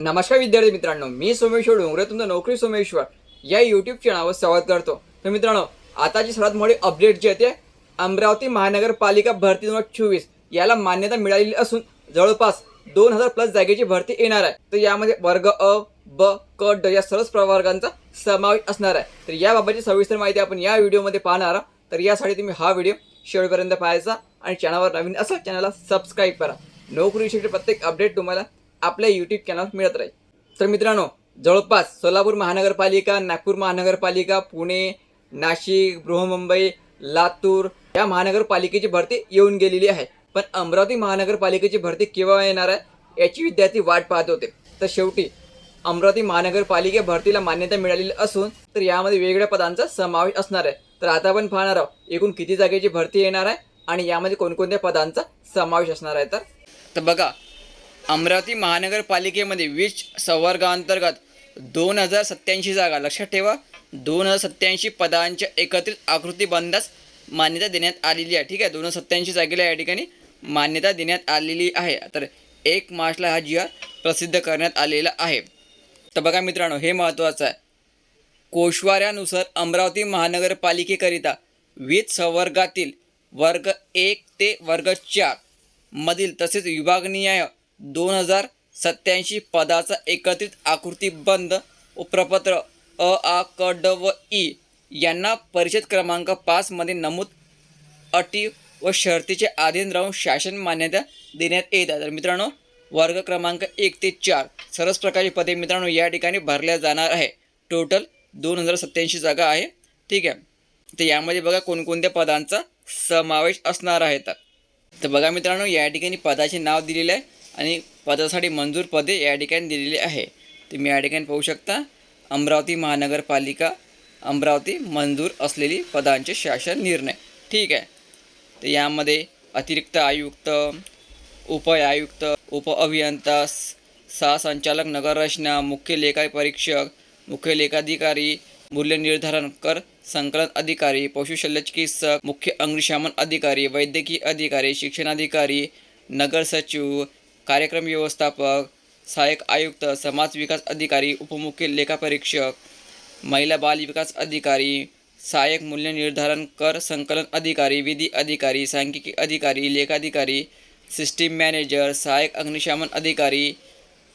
नमस्कार विद्यार्थी मित्रांनो मी सोमेश्वर डोंगरे तुमचं नोकरी सोमेश्वर या यूट्यूब चॅनलवर स्वागत करतो. तर मित्रांनो आताची सर्वात मोठी अपडेट जी आहे ते अमरावती महानगरपालिका भरती दोन हजार चोवीस. याला मान्यता मिळालेली असून जवळपास दोन हजार प्लस जागेची भरती येणार आहे. तर यामध्ये वर्ग अ ब क ड या सर्वच प्रवर्गांचा समावेश असणार आहे. तर याबाबतची सविस्तर माहिती आपण या व्हिडिओमध्ये पाहणार आहोत. तर यासाठी तुम्ही हा व्हिडिओ शेवटपर्यंत पाहायचा आणि चॅनलवर नवीन असा चॅनलला सबस्क्राईब करा. नोकरी विषयी प्रत्येक अपडेट तुम्हाला आपल्या यूट्यूब चॅनलवर मिळत राहील. तर मित्रांनो जवळपास सोलापूर महानगरपालिका नागपूर महानगरपालिका पुणे नाशिक बृहमुंबई लातूर या महानगरपालिकेची भरती येऊन गेलेली आहे. पण अमरावती महानगरपालिकेची भरती केव्हा येणार आहे याची विद्यार्थी वाट पाहत होते. तर शेवटी अमरावती महानगरपालिके भरतीला मान्यता मिळालेली असून तर यामध्ये वेगवेगळ्या पदांचा समावेश असणार आहे. तर आता आपण पाहणार आहोत एकूण किती जागेची भरती येणार आहे आणि यामध्ये कोणकोणत्या पदांचा समावेश असणार आहे तर? तर बघा अमरावती महानगरपालिकेमध्ये वीज संवर्गाअंतर्गत दोन हजार सत्याऐंशी जागा. लक्षात ठेवा दोन हजार सत्याऐंशी पदांच्या एकत्रित आकृतीबंधास मान्यता देण्यात आलेली आहे. ठीक आहे? दोन हजार सत्याऐंशी जागेला या ठिकाणी मान्यता देण्यात आलेली आहे. तर एक मार्चला हा जी आर प्रसिद्ध करण्यात आलेला आहे. तर बघा मित्रांनो हे महत्त्वाचं आहे. कोशवाऱ्यानुसार अमरावती महानगरपालिकेकरिता वीज संवर्गातील वर्ग एक ते वर्ग चार मधील तसेच विभागनिहाय दोन हजार सत्याऐंशी पदाचा एकत्रित आकृतीबंध प्रपत्र अ आ क ड व ई यांना परिषद क्रमांक पाचमध्ये नमूद अटी व शर्तीचे अधीन राहून शासन मान्यता देण्यात येत. आहे तर मित्रांनो वर्ग क्रमांक एक ते चार सर्वच प्रकारची पदे मित्रांनो या ठिकाणी भरल्या जाणार आहे. टोटल दोन हजार सत्याऐंशी जागा आहे. ठीक आहे. तर यामध्ये बघा कोणकोणत्या पदांचा समावेश असणार आहे. तर तर बघा मित्रांनो या ठिकाणी पदाचे नाव दिलेले आहे. आणि पदासाठी मंजूर पदे या ठिकाणी दिलेली आहे. तुम्ही या ठिकाणी पाहू शकता अमरावती महानगरपालिका अमरावती मंजूर असलेली पदांचे शासन निर्णय. ठीक आहे. तर यामध्ये अतिरिक्त आयुक्त उपआयुक्त उप अभियंता सहसंचालक नगररचना मुख्य लेखा परीक्षक मुख्य लेखाधिकारी मूल्य निर्धारण कर संकलन अधिकारी पशुशल्यचिकित्सक मुख्य अग्निशमन अधिकारी वैद्यकीय अधिकारी शिक्षणाधिकारी नगर सचिव कार्यक्रम व्यवस्थापक सहाय्यक आयुक्त, समाज विकास अधिकारी, उपमुख्य लेखापरीक्षक महिला बाल विकास अधिकारी, सहायक मूल्य निर्धारण कर संकलन अधिकारी, विधि अधिकारी, सांख्यिकी अधिकारी, लेखाधिकारी, सिस्टीम मॅनेजर, सहायक अग्निशमन अधिकारी,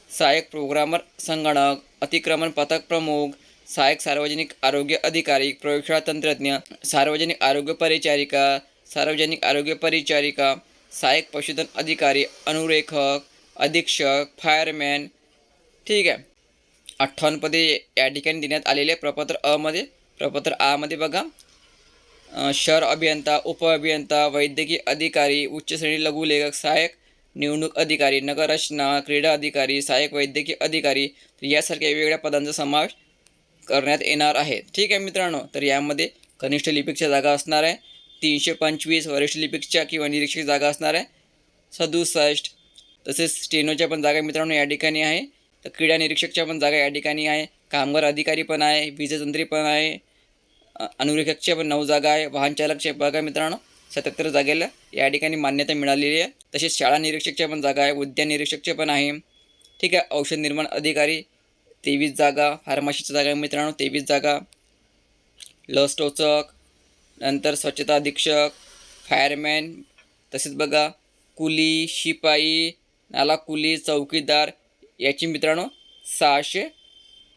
सहायक प्रोग्रामर, संगणक, अतिक्रमण पथक प्रमुख, सहायक सार्वजनिक आरोग्य अधिकारी प्रयोगशाळा तंत्रज्ञ, सार्वजनिक आरोग्य परिचारिका, सार्वजनिक आरोग्य परिचारिका सहाय्यक पशुधन अधिकारी अनुरेखक अधीक्षक फायरमॅन ठीक आहे. अठ्ठावन्न पदे या ठिकाणी देण्यात आलेले प्रपत्र अमध्ये प्रपत्र आमध्ये बघा. शहर अभियंता उप अभियंता वैद्यकीय अधिकारी उच्च श्रेणी लघुलेखक सहाय्यक निवडणूक अधिकारी नगररचना क्रीडा अधिकारी सहाय्यक वैद्यकीय अधिकारी तर यासारख्या वेगवेगळ्या पदांचा समावेश करण्यात येणार आहे. ठीक आहे मित्रांनो तर यामध्ये कनिष्ठ लिपिकच्या जागा असणार आहे. तीनशे पंचवीस वरिष्ठ लिपिकच्या किंवा निरीक्षक जागा असणार आहे. सदुसष्ट. तसेच स्टेनोच्या पण जागा मित्रांनो या ठिकाणी आहे. तर क्रीडा निरीक्षकच्या पण जागा या ठिकाणी आहे. कामगार अधिकारी पण आहे. वीजतंत्री पण आहे. अ- अनुरेखकच्या पण नऊ जागा आहे. वाहनचालकच्या बघा मित्रांनो. सत्याहत्तर जागेला या ठिकाणी मान्यता मिळालेली आहे. तसेच शाळा निरीक्षकच्या पण जागा आहे. उद्यान निरीक्षकचे पण आहे. ठीक आहे. औषध निर्माण अधिकारी तेवीस जागा. फार्मसीच्या जागा मित्रांनो तेवीस जागा. लस टोचक नंतर स्वच्छता अधीक्षक फायरमॅन तसेच बघा कुली शिपाई नाला कुली चौकीदार याची मित्रांनो सहाशे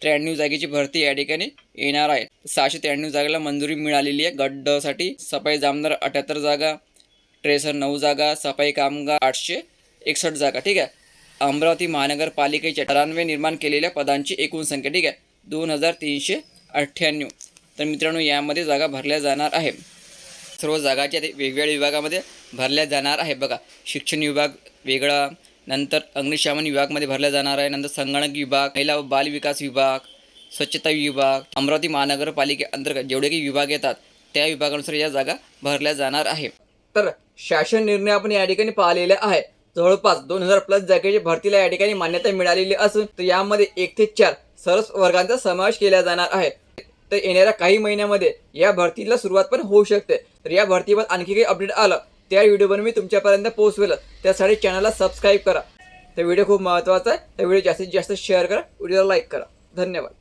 त्र्याण्णव जागेची भरती या ठिकाणी येणार आहे सहाशे त्र्याण्णव जागेला मंजुरी मिळालेली आहे. गड्डसाठी सफाई जामदार अठ्याहत्तर जागा ट्रेसर नऊ जागा सफाई कामगार आठशे एकसष्ट जागा. ठीक आहे? अमरावती महानगरपालिकेच्या ठरान्वे निर्माण केलेल्या पदांची एकूण संख्या ठीक आहे? दोन हजार तीनशे अठ्ठ्याण्णव. तर मित्रांनो यामध्ये जागा भरल्या जाणार आहे. सर्व जागाच्या ते वेगवेगळ्या विभागामध्ये भरल्या जाणार आहे. बघा शिक्षण विभाग वेगळा नंतर अग्निशमन विभागमध्ये भरल्या जाणार आहे नंतर संगणक विभाग महिला व बाल विकास विभाग स्वच्छता विभाग अमरावती महानगरपालिकेअंतर्गत जेवढे काही विभाग येतात त्या विभागानुसार या जागा भरल्या जाणार आहे. तर शासन निर्णय आपण या ठिकाणी पाहिलेले आहे. जवळपास दोन हजार प्लस जागेची भरतीला या ठिकाणी मान्यता मिळालेली असून तर यामध्ये एक ते चार सरस वर्गांचा समावेश केला जाणार आहे. तर येणाऱ्या काही महिन्यामध्ये या भरतीला सुरुवात पण होऊ शकते. तर या भरतीवर आणखी काही अपडेट आलं त्या व्हिडिओवर मी तुमच्यापर्यंत पोहोचवेल. त्यासाठी चॅनलला सबस्क्राईब करा. तर व्हिडिओ खूप महत्त्वाचा आहे. तर व्हिडिओ जास्तीत जास्त शेअर करा. व्हिडिओला लाईक करा. धन्यवाद.